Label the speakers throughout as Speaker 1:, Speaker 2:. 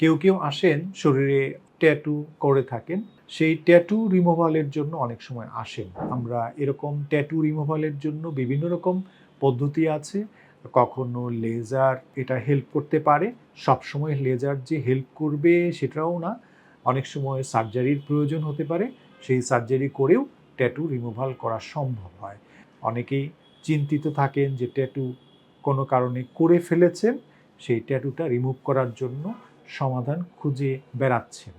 Speaker 1: কেউ কেউ আসেন, শরীরে ট্যাটু করে থাকেন। সেই ট্যাটু রিমুভালের জন্য অনেক সময় আসেন। আমরা এরকম ট্যাটু রিমুভালের জন্য বিভিন্ন রকম পদ্ধতি আছে। কখনো লেজার এটা হেল্প করতে পারে। সবসময় লেজার যে হেল্প করবে সেটাও না। অনেক সময় সার্জারির প্রয়োজন হতে পারে। সেই সার্জারি করেও ট্যাটু রিমুভাল করা সম্ভব হয়। অনেকেই চিন্তিত থাকেন যে ট্যাটু কোনো কারণে করে ফেলেছেন। সেই ট্যাটুটা রিমুভ করার জন্য সমাধান খুঁজে বেড়াচ্ছেন।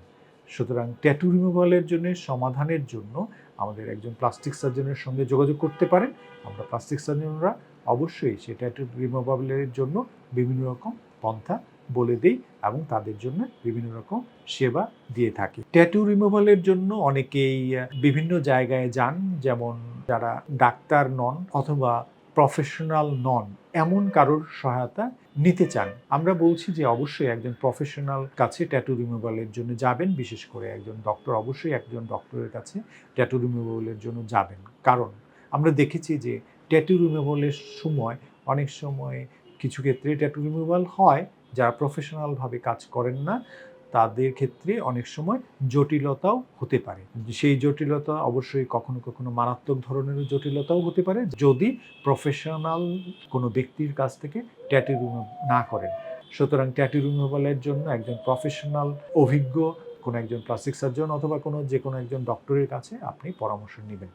Speaker 1: সুতরাং ট্যাটু রিমুভালের জন্য, সমাধানের জন্য আমাদের একজন প্লাস্টিক সার্জনের সঙ্গে যোগাযোগ করতে পারেন। আমরা প্লাস্টিক সার্জনরা অবশ্যই সেই ট্যাটু রিমুভালের জন্য বিভিন্ন রকম পন্থা বলে দিই এবং তাদের জন্য বিভিন্ন রকম সেবা দিয়ে থাকি। ট্যাটু রিমুভালের জন্য অনেকেই বিভিন্ন জায়গায় যান। যেমন যারা ডাক্তার নন অথবা প্রফেশনাল নন এমন কারোর সহায়তা নিতে চান। আমরা বলছি যে অবশ্যই একজন প্রফেশনাল কাছে ট্যাটু রিমুভালের জন্য যাবেন, বিশেষ করে একজন ডক্টর অবশ্যই একজন ডক্টরের কাছে ট্যাটু রিমুভালের জন্য যাবেন। কারণ আমরা দেখেছি যে ট্যাটু রিমুভালের সময় অনেক সময় কিছু ক্ষেত্রে ট্যাটু রিমুভাল হয়, যারা প্রফেশনালভাবে কাজ করেন না তাদের ক্ষেত্রে অনেক সময় জটিলতাও হতে পারে। সেই জটিলতা অবশ্যই কখনো কখনো মারাত্মক ধরনের জটিলতাও হতে পারে। যদি প্রফেশনাল কোনো ব্যক্তির কাছ থেকে ট্যাটু রিমুভ না করেন, সুতরাং ট্যাটু রিমুভালের জন্য একজন প্রফেশনাল অভিজ্ঞ কোনো একজন প্লাস্টিক সার্জন অথবা কোনো যে কোনো একজন ডক্টরের কাছে আপনি পরামর্শ নেবেন।